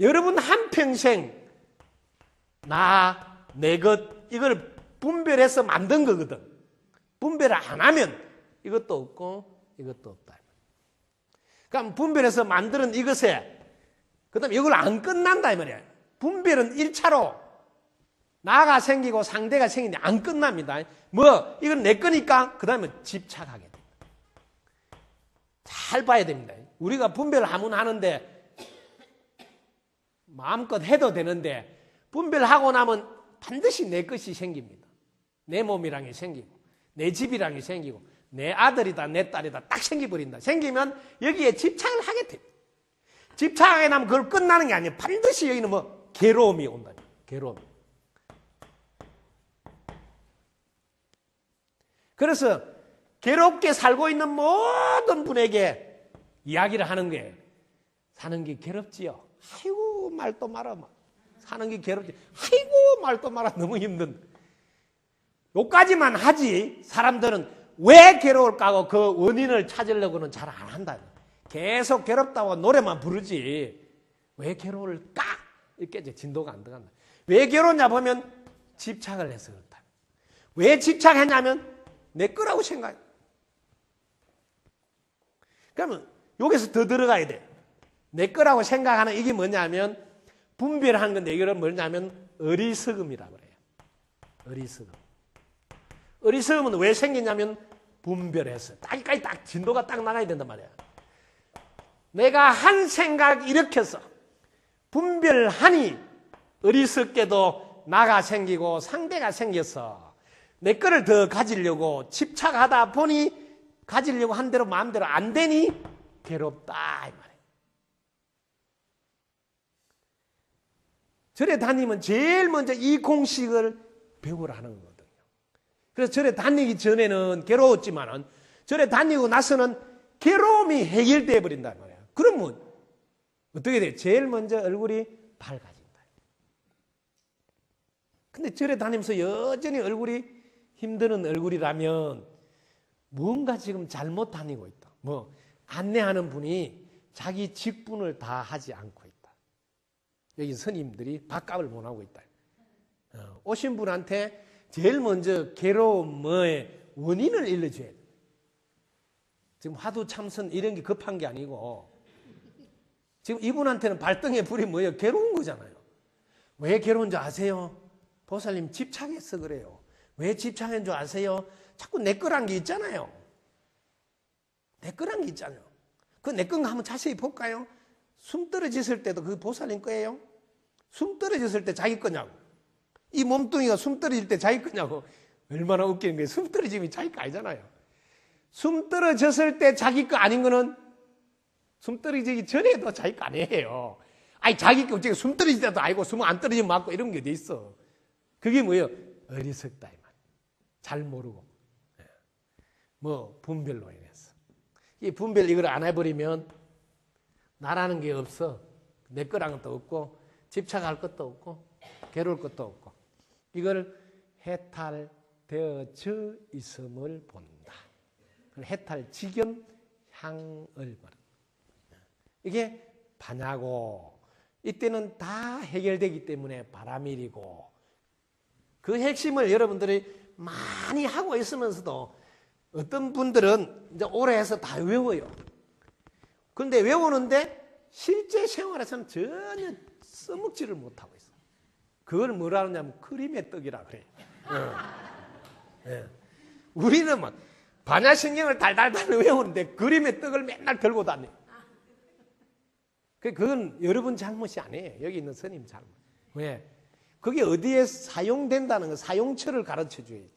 여러분 한평생 나, 내 것, 이걸 분별해서 만든 거거든. 분별을 안 하면 이것도 없고 이것도 없다. 그럼 분별해서 만드는 이것에 그 다음에 이걸 안 끝난다 이 말이야. 분별은 1차로 나가 생기고 상대가 생기는데 안 끝납니다. 뭐 이건 내 거니까 그 다음에 집착하게 됩니다. 잘 봐야 됩니다. 우리가 분별을 하면 하는데 마음껏 해도 되는데 분별하고 나면 반드시 내 것이 생깁니다. 내 몸이랑이 생기고 내 집이랑이 생기고 내 아들이다 내 딸이다 딱 생기버린다. 생기면 여기에 집착을 하게 됩니다. 집착하게 나면 그걸 끝나는 게 아니에요. 반드시 여기는 뭐 괴로움이 온다. 괴로움. 그래서 괴롭게 살고 있는 모든 분에게 이야기를 하는 거예요. 사는 게 괴롭지요. 아이고 말도 마라. 막. 사는 게 괴롭지. 아이고 말도 마라. 너무 힘든. 요까지만 하지 사람들은 왜 괴로울까 하고 그 원인을 찾으려고는 잘 안 한다. 계속 괴롭다고 노래만 부르지. 왜 괴로울까? 이렇게 이제 진도가 안 들어간다. 왜 괴로웠냐 보면 집착을 해서 그렇다. 왜 집착했냐면 내 거라고 생각해. 그러면 여기서 더 들어가야 돼. 내 거라고 생각하는 이게 뭐냐면 분별하는 건데 이거는 뭐냐면 어리석음이라고 그래요. 어리석음. 어리석음은 왜 생기냐면 분별해서 딱까지 딱 진도가 딱 나가야 된단 말이야. 내가 한 생각 일으켜서 분별하니 어리석게도 나가 생기고 상대가 생겨서 내 거를 더 가지려고 집착하다 보니 가지려고 한 대로 마음대로 안 되니 괴롭다 이 말이에요. 절에 다니면 제일 먼저 이 공식을 배우라는 거거든요. 그래서 절에 다니기 전에는 괴로웠지만은 절에 다니고 나서는 괴로움이 해결돼 버린단 말이에요. 그러면 어떻게 돼? 제일 먼저 얼굴이 밝아진다. 근데 절에 다니면서 여전히 얼굴이 힘드는 얼굴이라면 뭔가 지금 잘못 다니고 있다. 뭐 안내하는 분이 자기 직분을 다 하지 않고 있다. 여기 스님들이 밥값을 못 하고 있다. 어, 오신 분한테 제일 먼저 괴로움의 원인을 일러줘야 돼. 지금 화두 참선 이런 게 급한 게 아니고 지금 이분한테는 발등에 불이 뭐예요? 괴로운 거잖아요. 왜 괴로운 줄 아세요? 보살님 집착해서 그래요. 왜 집착한 줄 아세요? 자꾸 내 거란 게 있잖아요. 내 거란 게 있잖아요. 그내 건가 한번 자세히 볼까요? 숨 떨어졌을 때도 그 보살님 거예요? 숨 떨어졌을 때 자기 거냐고. 이 몸뚱이가 숨 떨어질 때 자기 거냐고. 얼마나 웃기는 거예요. 숨 떨어지면 자기 거 아니잖아요. 숨 떨어졌을 때 자기 거 아닌 거는 숨 떨어지기 전에도 자기 거 아니에요. 아니, 자기 거 어떻게 숨 떨어질 때도 아니고 숨 안 떨어지면 맞고 이런 게 돼 있어. 그게 뭐예요? 어리석다, 이 말. 잘 모르고. 예. 뭐, 분별로 인해서. 이 분별 이걸 안 해버리면 나라는 게 없어. 내 거란 것도 없고, 집착할 것도 없고, 괴로울 것도 없고. 이걸 해탈되어져 있음을 본다. 해탈 지경 향을 보는. 이게 반야고, 이때는 다 해결되기 때문에 바람일이고, 그 핵심을 여러분들이 많이 하고 있으면서도 어떤 분들은 이제 오래 해서 다 외워요. 그런데 외우는데 실제 생활에서는 전혀 써먹지를 못하고 있어요. 그걸 뭐라 하냐면 그림의 떡이라 그래요. 예. 예. 우리는 뭐 반야신경을 달달달 외우는데 그림의 떡을 맨날 들고 다녀요. 그- 그건 여러분 잘못이 아니에요. 여기 있는 스님 잘못. 왜? 그게 어디에 사용된다는 거, 사용처를 가르쳐 줘야지.